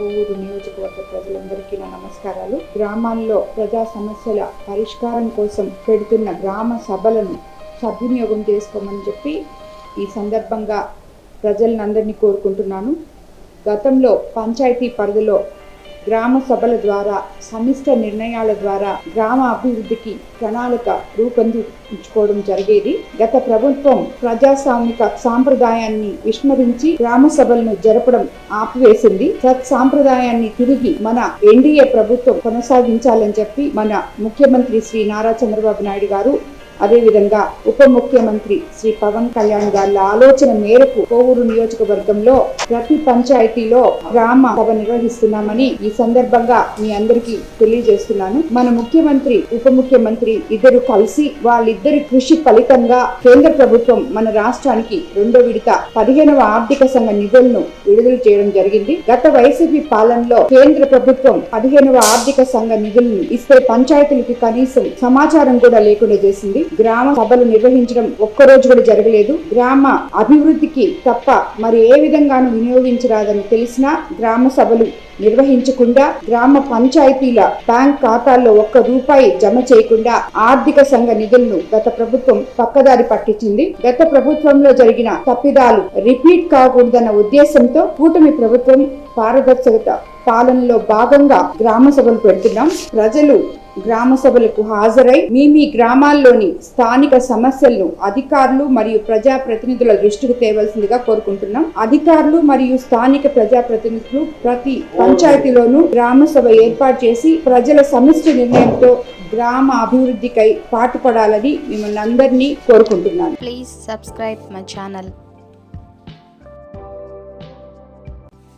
నియోజకవర్గ ప్రజలందరికీ నా నమస్కారాలు. గ్రామాల్లో ప్రజా సమస్యల పరిష్కారం కోసం పెడుతున్న గ్రామ సభలను సద్వినియోగం చేసుకోమని చెప్పి ఈ సందర్భంగా ప్రజలందరినీ కోరుకుంటున్నాను. గతంలో పంచాయతీ పరిధిలో గ్రామ సభల ద్వారా సమిష్ట నిర్ణయాల ద్వారా గ్రామ అభివృద్ధికి ప్రణాళిక రూపొందించుకోవడం జరిగేది. గత ప్రభుత్వం ప్రజాస్వామిక సాంప్రదాయాన్ని విస్మరించి గ్రామ సభలను జరపడం ఆపివేసింది. సత్ సాంప్రదాయాన్ని తిరిగి మన ఎన్డీఏ ప్రభుత్వం కొనసాగించాలని చెప్పి మన ముఖ్యమంత్రి శ్రీ నారా చంద్రబాబు నాయుడు గారు అదేవిధంగా ఉప ముఖ్యమంత్రి శ్రీ పవన్ కళ్యాణ్ గారి ఆలోచన మేరకు కోవూరు నియోజకవర్గంలో ప్రతి పంచాయతీలో గ్రామ సభ నిర్వహిస్తున్నామని ఈ సందర్భంగా మీ అందరికీ తెలియజేస్తున్నాను. మన ముఖ్యమంత్రి ఉప ముఖ్యమంత్రి ఇద్దరు కలిసి వాళ్ళిద్దరి కృషి ఫలితంగా కేంద్ర ప్రభుత్వం మన రాష్ట్రానికి రెండో విడత పదిహేనవ ఆర్థిక సంఘ నిధులను విడుదల చేయడం జరిగింది. గత వైసీపీ పాలనలో కేంద్ర ప్రభుత్వం పదిహేనవ ఆర్థిక సంఘ నిధులను ఇస్తే పంచాయతీలకి కనీసం సమాచారం కూడా లేకుండా చేసింది. గ్రామ సభలు నిర్వహించడం ఒక్కరోజు కూడా జరగలేదు. గ్రామ అభివృద్ధికి తప్ప మరి ఏ విధంగానూ వినియోగించరాదని తెలిసినా గ్రామ సభలు నిర్వహించకుండా గ్రామ పంచాయతీల బ్యాంక్ ఖాతాల్లో ఒక్క రూపాయి జమ చేయకుండా ఆర్థిక సంఘ నిధులను గత ప్రభుత్వం పక్కదారి పట్టించింది. గత ప్రభుత్వంలో జరిగిన తప్పిదాలు రిపీట్ కాకూడదన్న ఉద్దేశంతో కూటమి ప్రభుత్వం పారదర్శకత పాలనలో భాగంగా గ్రామ సభలు పెడుతున్నాం. ప్రజలు గ్రామ సభలకు హాజరై మీ మీ గ్రామాల్లోని స్థానిక సమస్యలను అధికారులు మరియు ప్రజా ప్రతినిధుల దృష్టికి తేవలసిందిగా కోరుకుంటున్నాం. అధికారులు మరియు స్థానిక ప్రజా ప్రతినిధులు ప్రతి పంచాయతీలోనూ గ్రామ సభ ఏర్పాటు చేసి ప్రజల సమిష్టి నిర్ణయంతో గ్రామ అభివృద్ధికై పాటుపడాలని మిమ్మల్ని అందరినీ కోరుకుంటున్నాను. Please subscribe my channel